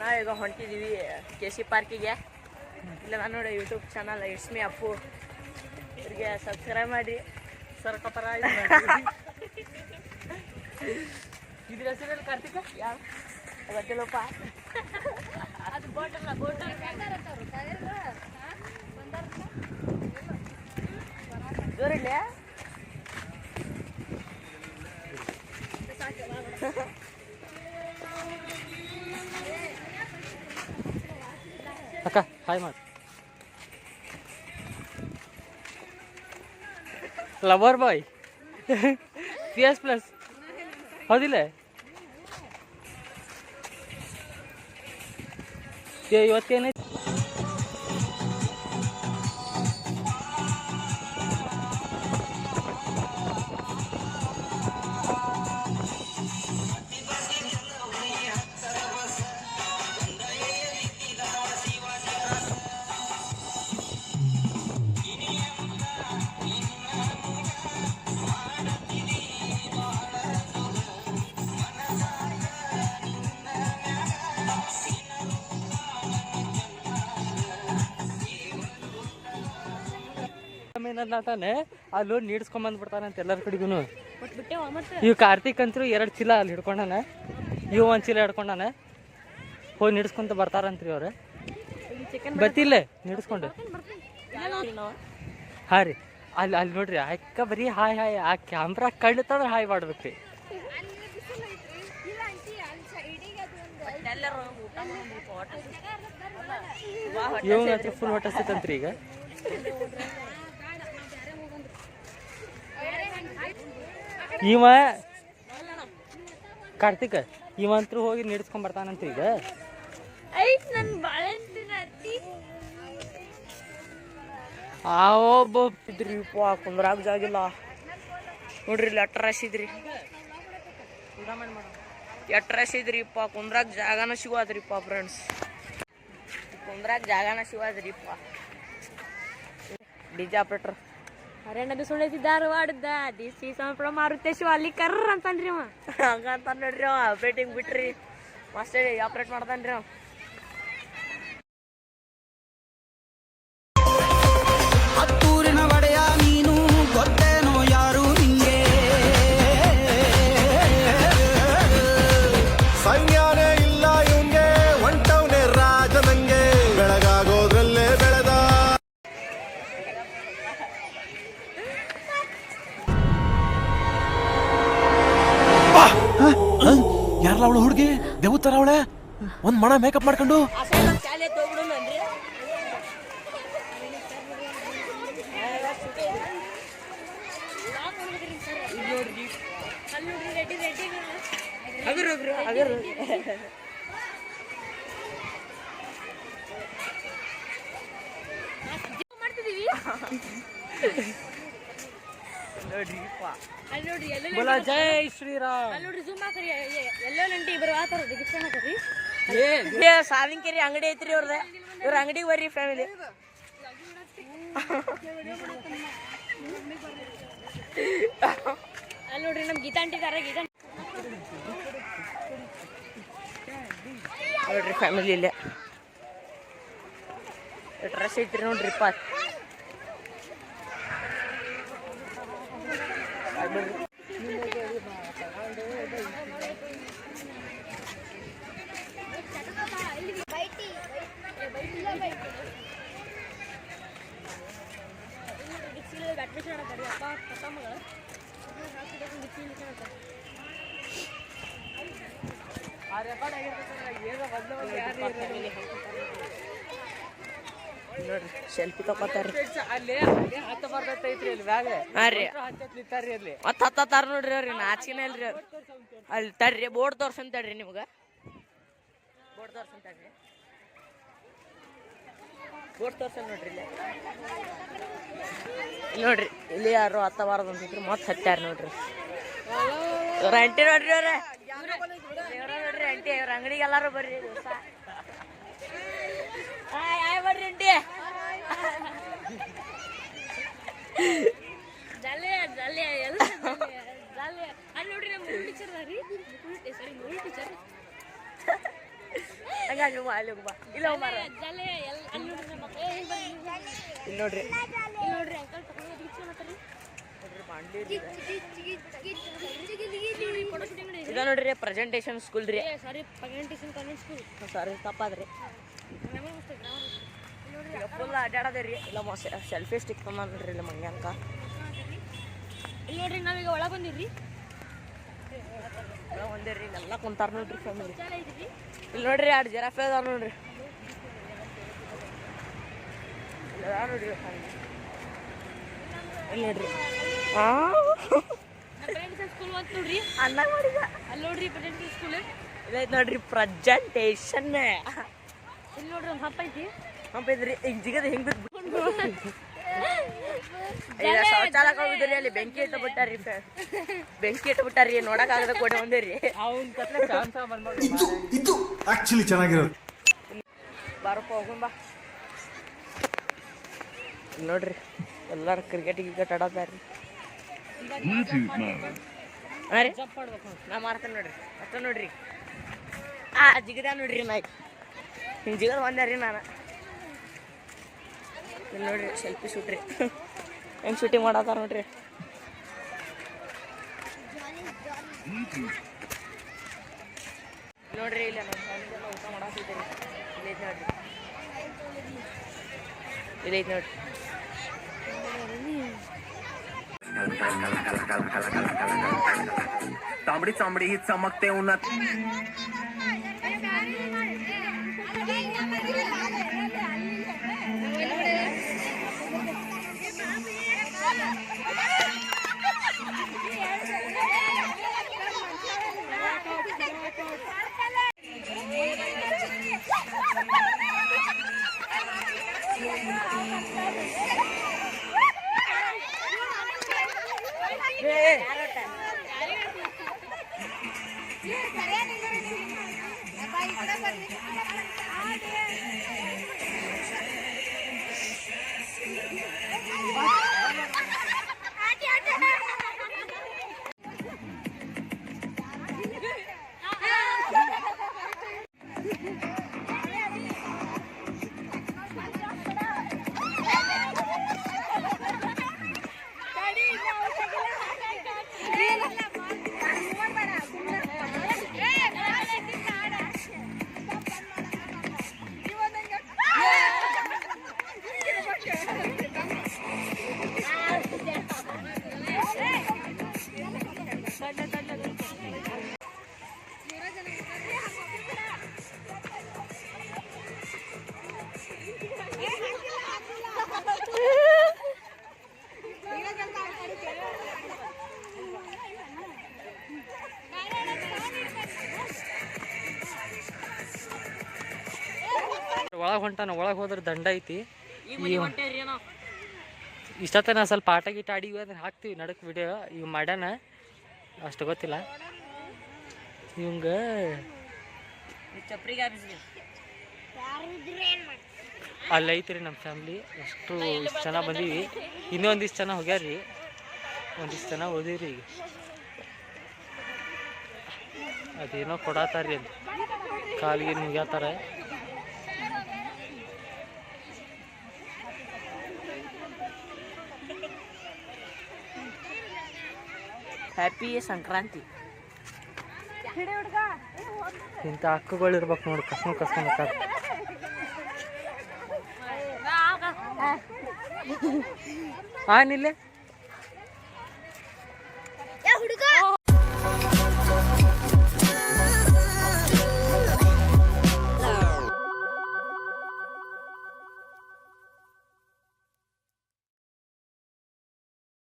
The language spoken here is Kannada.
ನಾವೀಗ ಹೊಂಟಿದ್ದೀವಿ ಕೆ ಸಿ ಪಾರ್ಕಿಗೆ ಇಲ್ಲ, ನಾನು ನೋಡಿ YouTube channel it's me Appu ಇವರಿಗೆ ಸಬ್ಸ್ಕ್ರೈಬ್ ಮಾಡಿ. ಸರ್ಕೋತರ ఇది రసన కార్తీక? గడ్డలోప అది బోటల్ బోటల్ జోరండి అక్క హాయ్ మా లవర్ బాయ్. CS plus. ಹೌದಿಲ್ಲ? ಏ, ಏನಂತಾನೆ ಅಲ್ಲಿ ಹೋಗಿ ನೀಡ್ಸ್ಕೊಂಬಂದ್ಬಿಡ್ತಾನೆ ಅಂತ ಎಲ್ಲರ ಕಡೆಗೂ ಇವ್ ಕಾರ್ತಿಕ್ ಅಂತೂ ಎರಡು ಚೀಲ ಅಲ್ಲಿ ಹಿಡ್ಕೊಂಡಾನೆ. ಇವ್ ಒಂದು ಚೀಲ ಹಿಡ್ಕೊಂಡಾನೆ. ಹೋಗಿ ನೀಡ್ಸ್ಕೊಂತ ಬರ್ತಾರಂತ್ರಿ ಅವ್ರು. ಬತ್ತಿಲ್ಲ ನಿಡ್ಸ್ಕೊಂಡು. ಹಾಂ ರೀ. ಅಲ್ಲಿ ಅಲ್ಲಿ ನೋಡ್ರಿ ಅಕ್ಕ ಬರೀ ಹಾಯ್ ಹಾಯ್ ಆ ಕ್ಯಾಮ್ರಾ ಕಳ್ತಂದ್ರೆ ಹಾಯ್ ಮಾಡ್ಬೇಕ್ರಿ. ಇವಂಗ ಹತ್ರ ಫುಲ್ ಹೊಟ್ಟೆ ಸಿತ್ತಂತ್ರಿ ಈಗ. ಇವ ಕಾರ್ತಿಕ್ ಇವ ಹೋಗಿ ನಿಡ್ಸ್ಕೊಂಡ್ ಬರ್ತಾನಂತ ಈಗ. ಆ ಒಬ್ಬ ಕುಂದ್ರಾಗ ಜಾಗಿಲ್ಲ ನೋಡ್ರಿ ಇಲ್ಲಿ ಎಟ್ಟ ರಶ್ ಇದ್ರಿ. ಎಟ್ಟ ರಶ್ ಇದ್ರಿಪ್ಪ ಕುಂದ್ರಾಗ ಜಾಗನ ಸಿಗೋದ್ರಿಪ್ಪ ಫ್ರೆಂಡ್ಸ್ ಕುಂದ್ರಾಗ ಜಾಗನ ಸಿಗೋದ್ರಿಪ್ಪ ಡಿಜೆ ಆಪ್ರೇಟರ್ ಅರೇನದು ಸುಳ್ಳೈತಿ ಧಾರವಾಡದ ದಿಸಿ ಸಂಪ್ರ ಮಾರುತೇಶು ಅಲ್ಲಿ ಕರ್ರ ಅಂತನ್ರಿ ಅವ. ಹಂಗಂತ ನೋಡ್ರಿ ಅವ. ಆಪ್ರೇಟಿಂಗ್ ಬಿಟ್ರಿ. ಮಸ್ತ್ ಆಪ್ರೇಟ್ ಮಾಡ್ತಾನ್ರಿ ಅವ. ಮಣ ಮೇಕಪ್ ಮಾಡ್ಕೊಂಡು? ಜೈ ಶ್ರೀರಾಮ್. ಅಲ್ಲಿ ನೋಡ್ರಿ ಜೂಮ್ ಹಾಕ್ರಿ ಎಲ್ಲೋ ನಂಟಿ ಇಬ್ಬರು ಆತರ ಗಿಫ್ಟ್ ಹಾಕರಿ ಏ ಸಾವಿನಕೆರೆ ಅಂಗಡಿ ಐತ್ರಿ ಅವ್ರದ ಇವ್ರ ಅಂಗಡಿಗೆ ಬರ್ರಿ ಫ್ಯಾಮಿಲಿ ಅಲ್ಲಿ ನೋಡ್ರಿ ನಮ್ ಗೀತಾ ಅಂಟಿ ದಾರ ಗೀತಾ ನೋಡ್ರಿ ಫ್ಯಾಮಿಲಿ ಇಲ್ಲೇ ಡ್ರೆಸ್ ಐತ್ರಿ ನೋಡ್ರಿಪ್ಪ ಬ್ಯಾಟ್ಮಿಷನ್ ಆಡ್ತಾರೆ ಅಪ್ಪ ಅಪ್ಪ ಮಗಳು ನೋಡ್ರಿ. ಸೆಲ್ಫಿ ತಗೋತಾರ್ರಿ. ಅಲ್ಲಿ ಹತ್ತ ಬರ್ತೈತ್ರಿ ಅಲ್ಲಿ ಬ್ಯಾಗ. ಹಾ ರೀ. ಹತ್ತತ್ಲಿತ್ತಾರ್ರಿ ಅಲ್ಲಿ. ಮತ್ತ ಹತ್ತಾರ ನೋಡ್ರಿ ಅವ್ರಿ ನಾಚಿನ ಇಲ್ರಿ ಅವ್ರು. ಅಲ್ಲಿ ತಡ್ರಿ ಬೋರ್ಡ್ ತೋರ್ಸನ್ ತಡ್ರಿ ನಿಮ್ಗ. ಬೋರ್ಡ್ ತೋರ್ಸನ್ ತಡ್ರಿ. ಬೋರ್ಡ್ ತೋರ್ಸನ್ ನೋಡ್ರಿ ಇಲ್ಲಿ. ನೋಡ್ರಿ ಇಲ್ಲಿ ಯಾರು ಹತ್ತಬಾರ್ದು ಅಂತಿದ್ರು ಮತ್ತೆ ಹತ್ತಾರ ನೋಡ್ರಿ. ರಂಟಿ ನೋಡ್ರಿ ಅವ್ರ. ಅಂಟಿ ಇವ್ರ ಅಂಗಡಿಗೆ ಎಲ್ಲಾರು ಬರ್ರಿ ದಿವಸ ಆಯ್ ಬರ್ರಿ ಅಂಟಿ ಜಾಲೆ ಜಾಲೆ ಎಲ್ಲ ಜಾಲೆ ಅಲ್ಲಿ ನೋಡ್ರಿ ನಮ್ಮ ಮೂರು ಟೀಚರ್ ರೀ ಸಾರಿ ಮೂರು ಟೀಚರ್ ಹಂಗಾಗಿ ಅಲ್ಲಿ ಇಲ್ಲ ಎಲ್ಲ ಅಲ್ಲಿ ನೋಡ್ರಿ ನಮ್ಮ ಇಲ್ಲಿ ನೋಡ್ರಿ. ಇಲ್ಲಿ ನೋಡ್ರಿ ಅಂಕಲ್ ತಗೊಂಡು ಮಾಡ್ತಾರಿ ಇದ ನೋಡ್ರಿ ಪ್ರೆಸೆಂಟೇಷನ್ ಸ್ಕೂಲ್ ರೀ. Sorry presentation convent school sorry ತಪ್ಪಾದ್ರಿ. Full ಅಡ್ಡಾಡೋದೇ ರೀ ಇಲ್ಲ ಮೋಸ ಸೆಲ್ಫಿ ಸ್ಟಿಕ್ ನೋಡ್ರಿ ಇಲ್ಲ ಮಂಗ್ಯಾಂಕ ಇಲ್ಲಿ ನೋಡ್ರಿ ನಾವೀಗ ಒಳಗೆ ಬಂದಿವ್ರಿ. ಒಂದೇ ರೀ ಎಲ್ಲ ಕುಂತಾರ ನೋಡ್ರಿ ಫ್ಯಾಮಿಲಿ ಇಲ್ಲಿ ನೋಡ್ರಿ ಎರಡು ಜೆರಾಫೆ ಅದಾವ ನೋಡ್ರಿ. ನೋಡ್ರಿ ಇಲ್ಲಿ ನೋಡ್ರಿ. ನೋಡ್ರಿ ಅನ್ನ ಮಾಡಿದ. ಅಲ್ಲಿ ನೋಡ್ರಿ ಪ್ರೆಸೆಂಟೇಷನ್ ಸ್ಕೂಲ್ ಇದೈತೆ ನೋಡ್ರಿ ಪ್ರೆಸೆಂಟೇಷನ್ ಇಲ್ಲಿ ನೋಡ್ರಿ ಒಂದು ಹಪ್ಪ ಐತಿ. ಈಗ ಜಿಗದ ಹಿಂಗ್ ಅಲ್ಲಿ ಬೆಂಕಿ ಇಟ್ಟು ಬಿಟ್ಟಾರಿ ಬೆಂಕಿ ಇಟ್ಟು ಬಿಟ್ಟಾರಿ ನೋಡಕ್ ಆಗದ ಕೊಡೆ ಒಂದೇ ರೀ ಅವ್ನ ಕತ್ಲೆ ಚಾನ್ಸ ಬಂದ್ಬಿಟ್ಟು ಇದು ಇದು ಆಕ್ಚುಲಿ ಚೆನ್ನಾಗಿರೋದು. ಬಾರಪ್ಪ ಹೋಗೋಣ ಬಾ. ನೋಡ್ರಿ ಎಲ್ಲಾರು ಕ್ರಿಕೆಟ್ ಗಿಕೆಟ್ ಆಡೋದಾರ್ರಿ ಹಾಂ ರೀ? ನಾ ಮಾಡ್ತೇನೆ ನೋಡ್ರಿ. ಅಷ್ಟ ನೋಡ್ರಿ. ಆ, ಜಿಗದ ನೋಡ್ರಿ ನಾ ಹಿಂಗೆ ಜಿಗದ ಬಂದೆ ರೀ ನಾನು. ನೋಡ್ರಿ ಸೆಲ್ಫಿ ಶೂಟ್ರಿ ಹೆಂಗೆ ಶೂಟಿಂಗ್ ಮಾಡತ್ತಾರ ನೋಡ್ರಿ. ನೋಡ್ರಿ, ಇಲ್ಲ ಫ್ಯಾಮಿಲಿ ಊಟ ಮಾಡಾತಿದ್ದೀರಿ ಇಲ್ಲಿ ಐತೆ ನೋಡ್ರಿ. ಇಲ್ಲೈತೆ ನೋಡ್ರಿ. तांबडी चांबडी ही चमकते उन्हात ಹೊಂಟಾನ ಒಳಗೆ ಹೋದ್ರೆ ದಂಡ ಐತಿ. ಇಷ್ಟ ಸ್ವಲ್ಪ ಆಟ ಗೀಟ ಆಡಿವಿ ಅದನ್ನ ಹಾಕ್ತೀವಿ ನಡಕ್ ವಿಡಿಯೋ ಇವ್ ಮಾಡ್ಯಾನ. ಅಷ್ಟು ಗೊತ್ತಿಲ್ಲ. ಇವಂಗ ಚಪ್ರಿಗೆ ಹಾರಿಸ್ರಿ. ಅಲ್ಲಿ ಐತ್ರಿ ನಮ್ಮ ಫ್ಯಾಮ್ಲಿ ಅಷ್ಟು ಇಷ್ಟು ಜನ ಬಂದೀವಿ. ಇನ್ನೂ ಒಂದಿಷ್ಟು ಜನ ಹೋಗ್ಯಾರ್ರಿ. ಒಂದಿಷ್ಟು ಜನ ಓದಿವ್ರಿ ಈಗ. ಅದೇನೋ ಕೊಡತಾರ್ರಿ ಅಲ್ಲಿ ಕಾಲಿಗೆ ಮುಗ್ಯಾತಾರ. ಹ್ಯಾಪಿ ಸಂಕ್ರಾಂತಿ ಇಂಥ ಹಕ್ಕುಗಳು ಇರ್ಬೇಕು ನೋಡಿ ಕಸ್ಮ ಕಸ್ಕೊಂಡು ಆನಿಲ್ಲ ಹುಡುಗ?